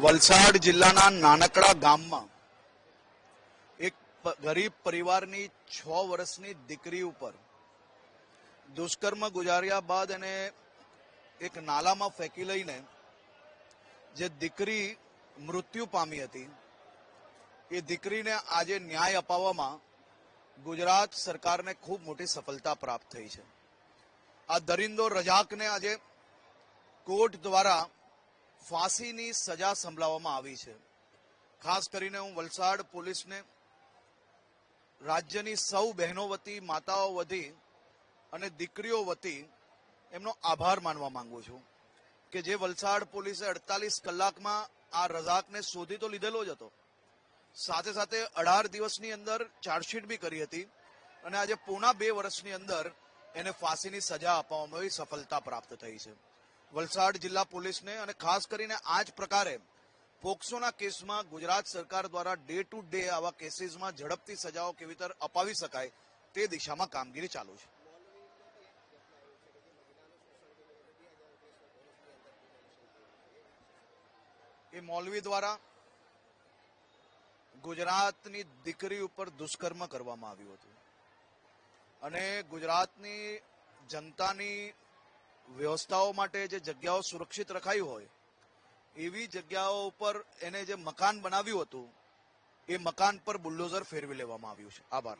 વલસાડ જિલ્લાના નાનકડા ગામમાં એક ગરીબ પરિવારની છ વર્ષની દીકરી ઉપર દુષ્કર્મ ગુજાર્યા બાદ એને એક નાલામાં ફેંકી લઈને જે દીકરી મૃત્યુ પામી હતી, એ દીકરીને આજે ન્યાય અપાવવામાં ગુજરાત સરકારને ખૂબ મોટી સફળતા પ્રાપ્ત થઈ છે. આ દરિંદો રજાકને આજે કોર્ટ દ્વારા ફાંસીની સજા સંભળાવવામાં આવી છે. ખાસ કરીને હું વલસાડ પોલીસને રાજ્યની સૌ બહેનો વતી, માતાઓ વતી અને દીકરીઓ વતી એમનો આભાર માનવા માંગુ છું કે જે વલસાડ પોલીસે અડતાલીસ કલાકમાં આ રઝાકને શોધી તો લીધેલો જ હતો. સાથે સાથે અઢાર દિવસની અંદર ચાર્જશીટ બી કરી હતી અને આજે પૂના બે વર્ષની અંદર એને ફાંસીની સજા આપવામાં સફળતા પ્રાપ્ત થઈ છે. વલસાડ જિલ્લા પોલીસને અને ખાસ કરીને આ જ પ્રકારે પોક્સોના કેસમાં ગુજરાત સરકાર દ્વારા ડે ટુ ડે આવા કેસીસમાં ઝડપથી સજાઓ કેવી રીતે અપાવી શકાય તે દિશામાં કામગીરી ચાલુ છે. એ મૌલવી દ્વારા ગુજરાતની દીકરી ઉપર દુષ્કર્મ કરવામાં આવ્યું હતું. અને ગુજરાતની જનતાની વ્યવસ્થાઓ માટે જે જગ્યાઓ સુરક્ષિત રખાઈ હોય, એવી જગ્યાઓ ઉપર એને જે મકાન બનાવ્યું હતું, એ મકાન પર બુલડોઝર ફેરવી લેવામાં આવ્યું છે. આભાર.